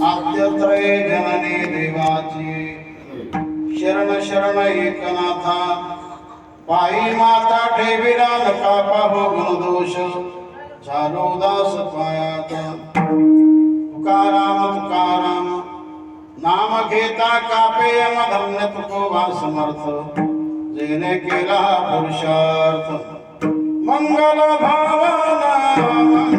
आद्यत्रय जननी देवाची। शरण शरण एकनाथा पायी माता ठेविला नका पाहू गुणदोष झालो दास पायात। तुकाराम तुकाराम नाम घेता कापे यम धन्य तुकोबा समर्थ जेने केला पुरुषार्थ। मंगल भाव